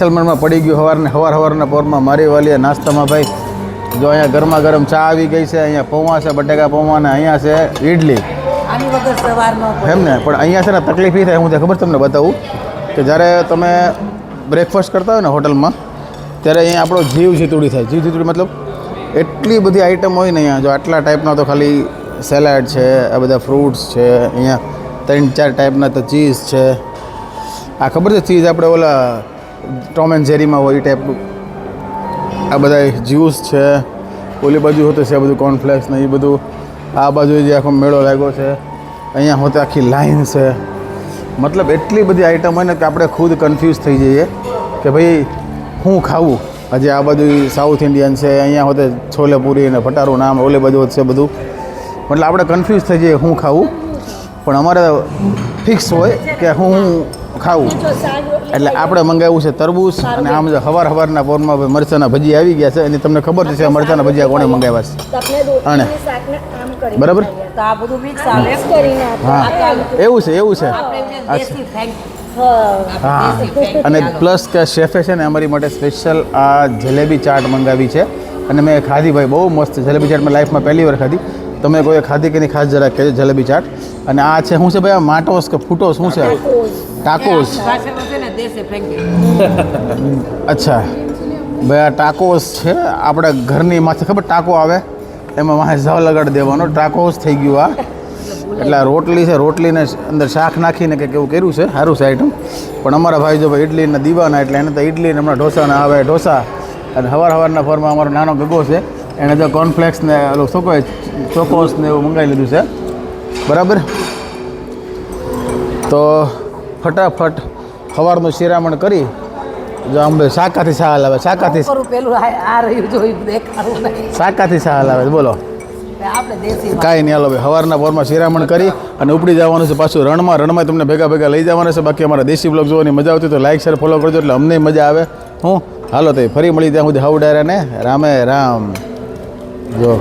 સલમાનમાં પડી ગયું સવારને સવાર સવારના પોરમાં મારી વાલીએ નાસ્તામાં ભાઈ જો અહીંયા ગરમા ગરમ ચા આવી ગઈ છે અહીંયા પૌવા છે બટેકા પૌવા ને અહીંયા છે ઈડલી. એમ ને પણ અહીંયા છે ને તકલીફ એ થાય હું ત્યાં ખબર તમને બતાવું કે જ્યારે તમે બ્રેકફાસ્ટ કરતા હોય ને હોટલમાં ત્યારે અહીંયા આપણો જીવ જીતુડી થાય. જીવ જીતુડી મતલબ એટલી બધી આઈટમ હોય ને અહીંયા જો આટલા ટાઈપના તો ખાલી સેલાડ છે આ બધા ફ્રૂટ્સ છે અહીંયા ત્રણ ચાર ટાઈપના તો ચીઝ છે. આ ખબર છે ચીઝ આપણે ઓલા ટોમ એન્ડ જેરીમાં હોય એ ટાઈપનું આ બધા જ્યુસ છે, ઓલી બાજુ હોતે છે બધું કોર્નફ્લેક્સ ને એ બધું. આ બાજુ જે આખો મેળો લાગ્યો છે, અહીંયા હોતે આખી લાઈન છે. મતલબ એટલી બધી આઈટમ હોય ને કે આપણે ખુદ કન્ફ્યુઝ થઈ જઈએ કે ભાઈ હું ખાવું? આજે આ બાજુ સાઉથ ઇન્ડિયન છે, અહીંયા હોતે છોલે પૂરી અને ભટારું નામ ઓલે બાજુ છે બધું. મતલબ આપણે કન્ફ્યુઝ થઈ જઈએ હું ખાવું. પણ અમારે ફિક્સ હોય કે હું ખાવું. એટલે આપણે મંગાવ્યું છે તરબૂચ અને આમ જે હવાર હવારના પોરમાં ભાઈ મરચાના ભજી આવી ગયા છે એની તમને ખબર છે મરચાના ભજીયા કોણે મંગાવ્યા છે. અને બરાબર? તો આ બધું મિક્સ આવે. હા. એવું છે એવું છે. આપણે હા. અને પ્લસ કે શેફે છે ને અમારી માટે સ્પેશિયલ આ જલેબી ચાટ મંગાવી છે. અને મેં ખાધી ભાઈ બહુ મસ્ત જલેબી ચાટ મેં લાઈફમાં પહેલી વાર ખાધી. તમે કોઈ ખાધી કે નહીં ખાસ જરા કહેજો જલેબી ચાટ. અને આ છે શું છે ભાઈ આ માટોસ કે ફૂટોસ શું છે? ટાકોસ અચ્છા. ભાઈ આ ટાકોસ છે. આપણે ઘરની માથે ખબર ટાકો આવે? એમાં મારે ઝાવ લગાડી દેવાનો. ટાકોસ થઈ ગયું આ. એટલે રોટલી છે. રોટલીને અંદર શાક નાખીને કંઈક એવું કર્યું છે. સારું છે આઈટમ પણ અમારા ભાઈ જો ભાઈ ઇડલીના દીવાના એટલે એને તો ઇડલીને હમણાં ઢોસાના આવે ઢોસા. અને હવાર હવારના ફોરમાં અમારો નાનો ગગો છે. એણે તો કોર્નફ્લેક્સને ઓલું શું કહે ચોકોસ ને એવું મંગાવી લીધું છે. બરાબર? તો ફટાફટ સવારનું શિરામણ કરી જો આમ શાકાથી શાહ લાવે શાકાથી પેલું આ રહ્યું જોયું દેખાડું શાકાથી શાહ લાવે બોલો. કાંઈ નહીં હાલો ભાઈ સવારના પોરમાં શિરામણ કરી અને ઉપડી જવાનું છે પાછું રણમાં. રણમાં તમને ભેગા ભેગા લઈ જવાનું છે. બાકી અમારા દેશી બ્લોગ જોવાની મજા આવતી તો લાઈક શેર ફોલો કરજો એટલે અમને મજા આવે. હું? હાલો તો ફરી મળી ત્યાં સુધી હાઉ ડાયરાને રામે રામ. જો.